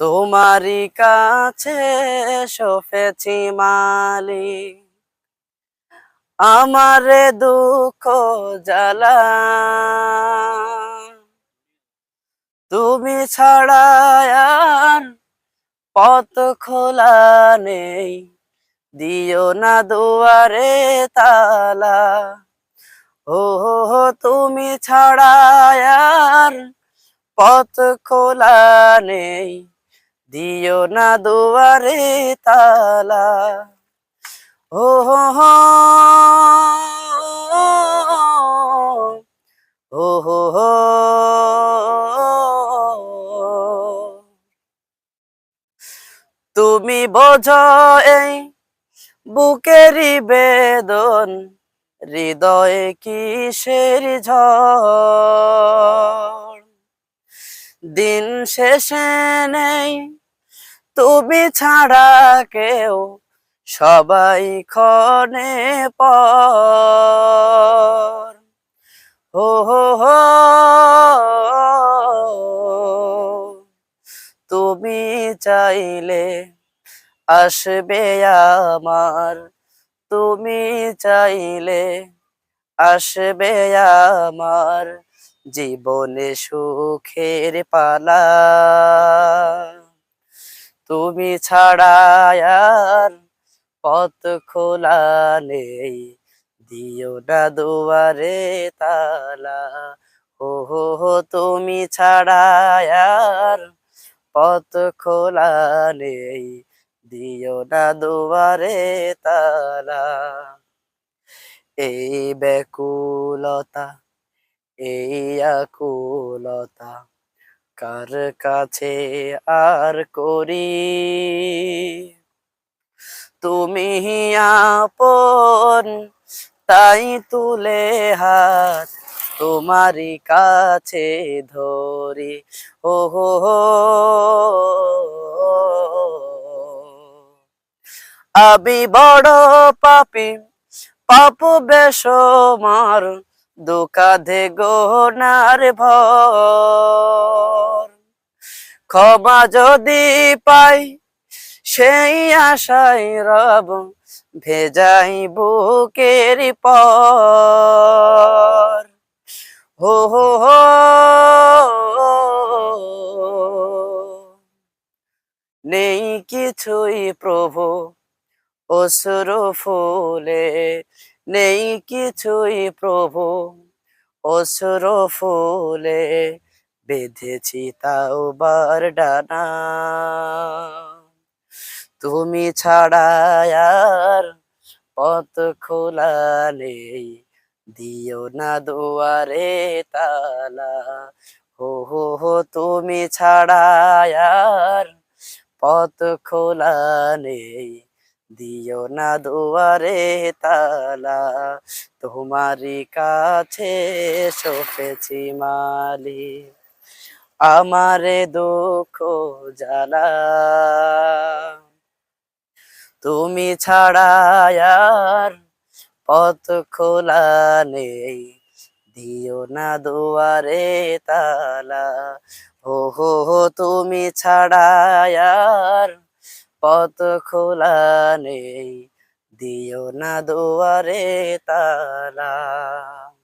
তোমারই কাছে সফেছি মালি আমারে দুঃখ জ্বালা। তুমি ছাড়া আর পথ খোলা নেই। দিও না দুয়ারে তালা। ও হো তুমি ছাড়া আর পথ খোলা নেই। দিও না দুয়ারে তালা। ও হো ও হো হো তুমি বোঝো এই বুকেরই বেদন, হৃদয়ে কিসের ঝড়? দিন শেষে নেই তুমি ছাড়া কেউ সবাই খনে পর। তুমি চাইলে আসবে আমার। তুমি চাইলে আসবে আমার জীবনে সুখের পালা। তুমি ছাড়া আর পথ খোলা নেই। দিও না দুয়ারে তালা। ও হো হো, তুমি ছাড়ায়ার পথ খোলা নেই। দিও না দুয়ারে তালা। এই ব্যাকুলতা, এই আকুলতা কার কাছে আর করি? তুমি আপন, তাই তুলে হাত তোমারই কাছে ধরি। ও হো, আমি বড় পাপি, পাপ বেশ বেসমার দুকাধে গোনার ভর। ক্ষমা যদি পাই, সেই আশাই রব ভেজাই বুকের পর। হো হো হো। নেই কিছুই প্রভু অসুর ফুলে। নেই কিছুই প্রভু অসুর ফুলে। বেঁধেছি তাও বার ডানা। তুমি ছাড়া আর পথ খোলা নেই, দিও না দুয়ারে তালা। হো হো হো, তুমি ছাড়া আর পথ খোলা নেই, দিও না দুয়ারে তালা। তোমারই কাছে সপেছি মালি আমারে দুঃখ জ্বালা তুমি ছাড়া আর পথ খোলা নেই। দিও না দুয়ারে তালা। হো হো হো, তুমি ছাড়া আর পথ খোলা নেই। দিও না দুয়ারে তালা।